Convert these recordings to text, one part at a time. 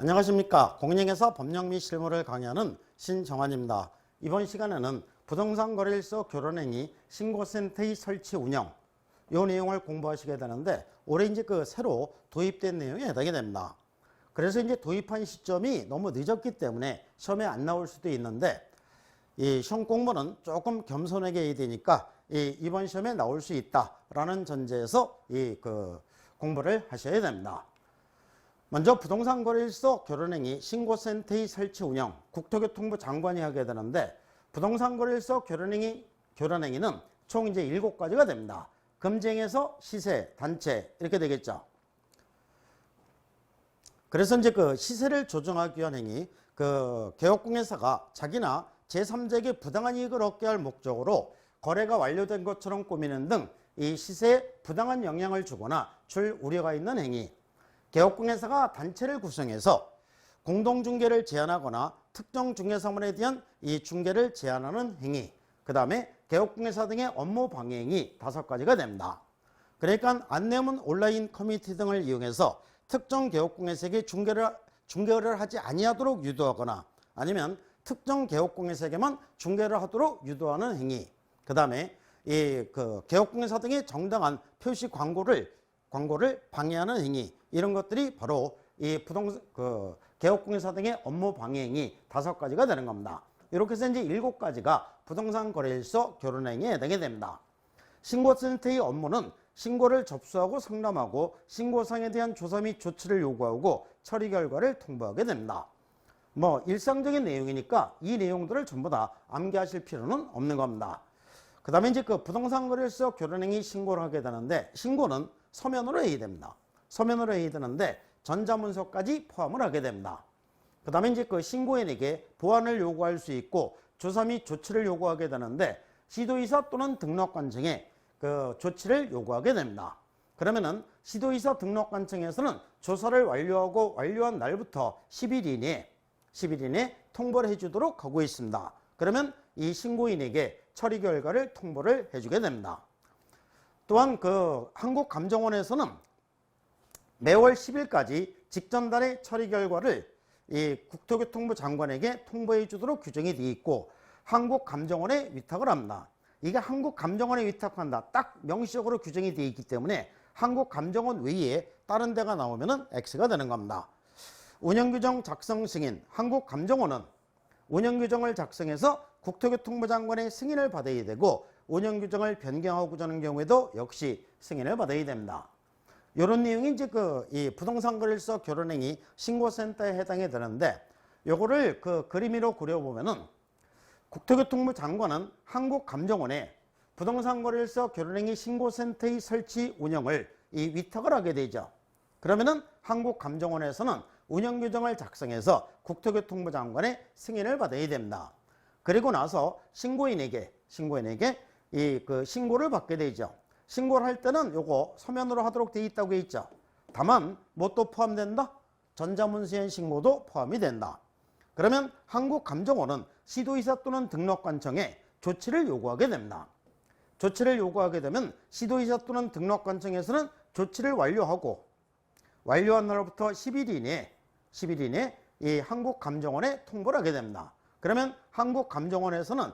안녕하십니까. 공인에서 법령 및 실무를 강의하는 신정환입니다. 이번 시간에는 부동산 거래일서 결혼행위 신고센터의 설치 운영 이 내용을 공부하시게 되는데 올해 이제 그 새로 도입된 내용에 해당이 됩니다. 그래서 이제 도입한 시점이 너무 늦었기 때문에 시험에 안 나올 수도 있는데 이 시험 공부는 조금 겸손하게 해야 되니까 이 이번 시험에 나올 수 있다라는 전제에서 이 그 공부를 하셔야 됩니다. 먼저 부동산 거래일서 결혼행위 신고센터의 설치 운영 국토교통부 장관이 하게 되는데 부동산 거래일서 결혼행위 결혼행위는 총 이제 일곱 가지가 됩니다. 금쟁에서 시세, 단체 이렇게 되겠죠. 그래서 이제 그 시세를 조정하기 위한 행위, 그 개업공예사가 자기나 제3자에게 부당한 이익을 얻게 할 목적으로 거래가 완료된 것처럼 꾸미는 등 이 시세에 부당한 영향을 주거나 줄 우려가 있는 행위, 개업공예사가 단체를 구성해서 공동중개를 제한하거나 특정 중개사문에 대한 이 중개를 제한하는 행위, 그 다음에 개업공예사 등의 업무 방해 행위 다섯 가지가 됩니다. 그러니까 안내문 온라인 커뮤니티 등을 이용해서 특정 개업공예사에게 중개를, 중개를 하지 아니하도록 유도하거나 아니면 특정 개업공예사에게만 중개를 하도록 유도하는 행위, 그 다음에 이 그 개업공예사 등의 정당한 표시 광고를 광고를 방해하는 행위 이런 것들이 바로 이 부동 그 개업공예사 등의 업무 방해 행위 다섯 가지가 되는 겁니다. 이렇게 해서 이제 일곱 가지가 부동산 거래일서 결혼행위에 해당이 됩니다. 신고센터의 업무는 신고를 접수하고 상담하고 신고상에 대한 조사 및 조치를 요구하고 처리 결과를 통보하게 됩니다. 뭐 일상적인 내용이니까 이 내용들을 전부 다 암기하실 필요는 없는 겁니다. 그 다음에 이제 그 부동산 거래일서 결혼행위 신고를 하게 되는데 신고는 서면으로 해야 됩니다. 서면으로 해야 되는데 전자문서까지 포함을 하게 됩니다. 그 다음에 이제 그 신고인에게 보완을 요구할 수 있고 조사 및 조치를 요구하게 되는데 시도이사 또는 등록관청에 그 조치를 요구하게 됩니다. 그러면은 시도이사 등록관청에서는 조사를 완료하고 완료한 날부터 10일 이내에 10일 이내에 통보를 해주도록 하고 있습니다. 그러면 이 신고인에게 처리 결과를 통보를 해주게 됩니다. 또한 그 한국감정원에서는 매월 10일까지 직전달의 처리 결과를 이 국토교통부 장관에게 통보해 주도록 규정이 되어 있고 한국감정원에 위탁을 합니다. 이게 한국감정원에 위탁한다. 딱 명시적으로 규정이 되어 있기 때문에 한국감정원 외에 다른 데가 나오면 은 X가 되는 겁니다. 운영규정 작성 승인 한국감정원은 운영규정을 작성해서 국토교통부 장관의 승인을 받아야 되고 운영규정을 변경하고자 하는 경우에도 역시 승인을 받아야 됩니다. 이런 내용이 이제 그 이 부동산 거래일서 결혼행위 신고센터에 해당이 되는데 요거를 그 그림으로 그려보면은 국토교통부 장관은 한국감정원에 부동산 거래일서 결혼행위 신고센터의 설치 운영을 이 위탁을 하게 되죠. 그러면은 한국감정원에서는 운영 규정을 작성해서 국토교통부 장관의 승인을 받아야 됩니다. 그리고 나서 신고인에게 신고인에게 이 그 신고를 받게 되죠. 신고를 할 때는 요거 서면으로 하도록 되어 있다고 돼 있죠. 다만 뭐또 포함된다? 전자문서엔 신고도 포함이 된다. 그러면 한국감정원은 시도이사 또는 등록관청에 조치를 요구하게 됩니다. 조치를 요구하게 되면 시도이사 또는 등록관청에서는 조치를 완료하고 완료한 날부터 10일 이내에 10일 이내에 이 한국감정원에 통보를 하게 됩니다. 그러면 한국감정원에서는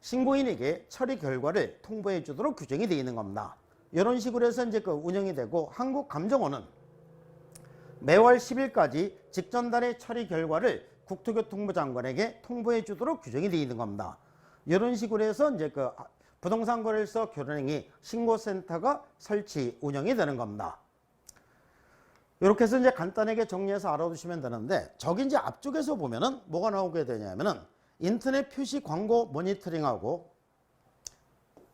신고인에게 처리 결과를 통보해 주도록 규정이 되어 있는 겁니다. 이런 식으로 해서 이제 그 운영이 되고 한국감정원은 매월 10일까지 직전달의 처리 결과를 국토교통부 장관에게 통보해 주도록 규정이 되어 있는 겁니다. 이런 식으로 해서 이제 그 부동산 거래일서 결혼행위 신고센터가 설치 운영이 되는 겁니다. 이렇게 해서 이제 간단하게 정리해서 알아두시면 되는데 저기 이제 앞쪽에서 보면은 뭐가 나오게 되냐면은 인터넷 표시 광고 모니터링하고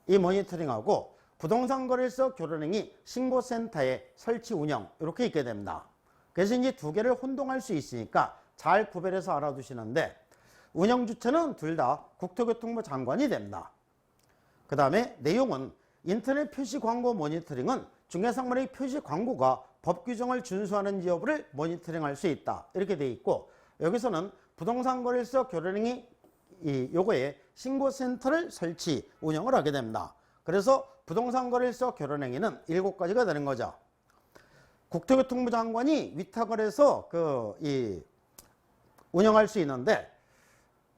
이 모니터링하고 부동산 거래일서 결혼행위 신고센터의 설치 운영 이렇게 있게 됩니다. 그래서 이제 두 개를 혼동할 수 있으니까 잘 구별해서 알아두시는데 운영 주체는 둘 다 국토교통부 장관이 됩니다. 그 다음에 내용은 인터넷 표시 광고 모니터링은 중개상물의 표시 광고가 법 규정을 준수하는지 여부를 모니터링할 수 있다. 이렇게 돼 있고 여기서는 부동산 거래일서 결혼행위 이 요거에 신고센터를 설치 운영을 하게 됩니다. 그래서 부동산 거래일서 결혼행위는 일곱 가지가 되는 거죠. 국토교통부 장관이 위탁을 해서 그 이 운영할 수 있는데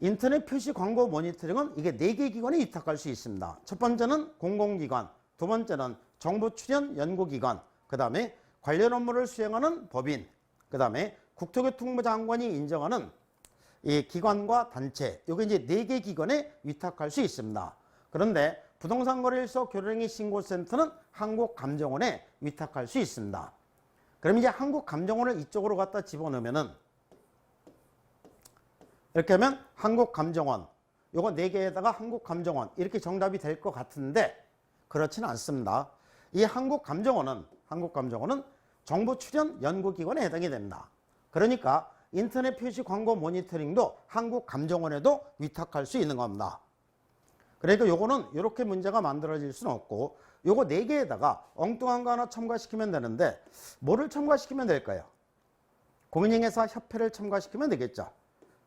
인터넷 표시 광고 모니터링은 이게 네 개 기관에 위탁할 수 있습니다. 첫 번째는 공공기관, 두 번째는 정부 출연 연구기관, 그 다음에 관련 업무를 수행하는 법인, 그 다음에 국토교통부 장관이 인정하는 이 기관과 단체, 요게 이제 네 개 기관에 위탁할 수 있습니다. 그런데 부동산 거래일서 교류행위 신고센터는 한국감정원에 위탁할 수 있습니다. 그럼 이제 한국감정원을 이쪽으로 갖다 집어넣으면은 이렇게 하면 한국감정원 요거 네 개에다가 한국감정원 이렇게 정답이 될 것 같은데 그렇지는 않습니다. 이 한국감정원은 한국감정원은 정부 출연 연구기관에 해당이 됩니다. 그러니까 인터넷 표시 광고 모니터링도 한국감정원에도 위탁할 수 있는 겁니다. 그러니까 요거는 이렇게 문제가 만들어질 수는 없고 요거 네 개에다가 엉뚱한 거 하나 첨가시키면 되는데 뭐를 첨가시키면 될까요? 공인중개사 협회를 첨가시키면 되겠죠.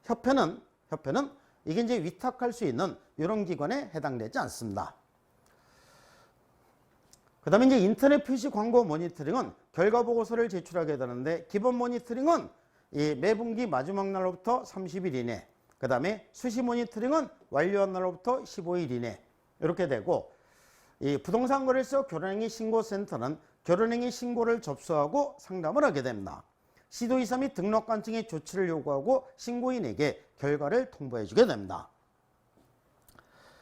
협회는 협회는 이게 이제 위탁할 수 있는 이런 기관에 해당되지 않습니다. 그 다음에 이제 인터넷 표시 광고 모니터링은 결과 보고서를 제출하게 되는데 기본 모니터링은 이 매분기 마지막 날로부터 30일 이내 그 다음에 수시 모니터링은 완료한 날로부터 15일 이내 이렇게 되고 이 부동산 거래소 결혼행위 신고센터는 결혼행위 신고를 접수하고 상담을 하게 됩니다. 시도이사 및 등록관청의 조치를 요구하고 신고인에게 결과를 통보해 주게 됩니다.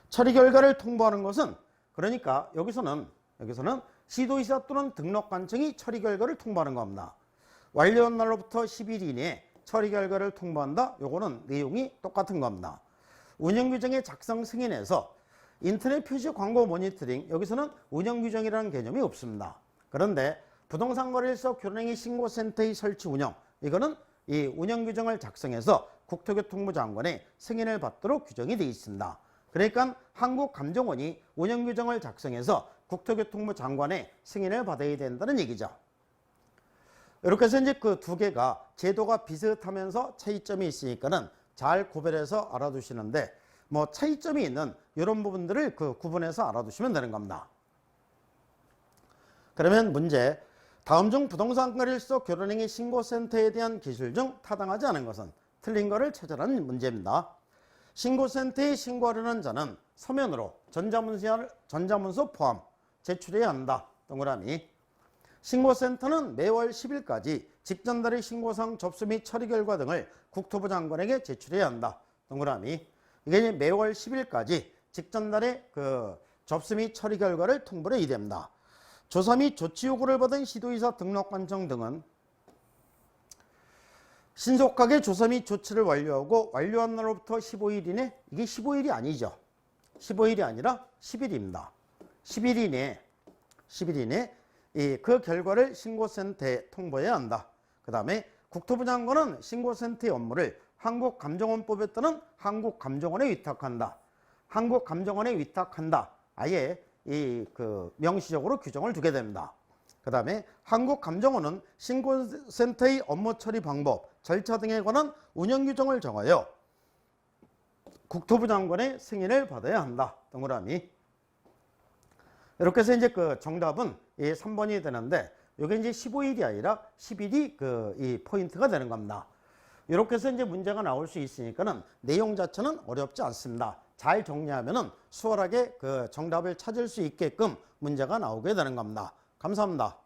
처리 결과를 통보하는 것은 그러니까 여기서는 여기서는 시도이사 또는 등록관청이 처리 결과를 통보하는 겁니다. 완료한 날로부터 10일 이내에 처리 결과를 통보한다. 요거는 내용이 똑같은 겁니다. 운영 규정의 작성 승인에서 인터넷 표시 광고 모니터링 여기서는 운영 규정이라는 개념이 없습니다. 그런데 부동산 거래일서 교통행위 신고센터의 설치 운영 이거는 이 운영 규정을 작성해서 국토교통부 장관의 승인을 받도록 규정이 되어 있습니다. 그러니까 한국감정원이 운영 규정을 작성해서 국토교통부 장관의 승인을 받아야 된다는 얘기죠. 이렇게 해서 이제 그 두 개가 제도가 비슷하면서 차이점이 있으니까는 잘 구별해서 알아두시는데 뭐 차이점이 있는 이런 부분들을 그 구분해서 알아두시면 되는 겁니다. 그러면 문제 다음 중 부동산 거래일서 결혼행위 신고센터에 대한 기술 중 타당하지 않은 것은 틀린 거를 찾아라는 문제입니다. 신고센터에 신고하려는 자는 서면으로 전자문서, 전자문서 포함 제출해야 한다. 동그라미. 신고센터는 매월 10일까지 직전달의 신고사항 접수 및 처리 결과 등을 국토부 장관에게 제출해야 한다. 동그라미. 이게 매월 10일까지 직전달의 그 접수 및 처리 결과를 통보를 해야 됩니다. 조사 및 조치 요구를 받은 시도이사 등록 관청 등은 신속하게 조사 및 조치를 완료하고 완료한 날로부터 15일 이내 이게 15일이 아니죠. 15일이 아니라 10일입니다. 10일 이내 10일 이내 이 그 결과를 신고센터에 통보해야 한다. 그 다음에 국토부 장관은 신고센터의 업무를 한국감정원법에 따른 한국감정원에 위탁한다. 한국감정원에 위탁한다. 아예 이 그 명시적으로 규정을 두게 됩니다. 그 다음에 한국감정원은 신고센터의 업무 처리 방법, 절차 등에 관한 운영 규정을 정하여 국토부 장관의 승인을 받아야 한다. 동그라미. 이렇게 해서 이제 그 정답은 이 3번이 되는데 이게 이제 15일이 아니라 10일이 그 이 포인트가 되는 겁니다. 이렇게 해서 이제 문제가 나올 수 있으니까는 내용 자체는 어렵지 않습니다. 잘 정리하면은 수월하게 그 정답을 찾을 수 있게끔 문제가 나오게 되는 겁니다. 감사합니다.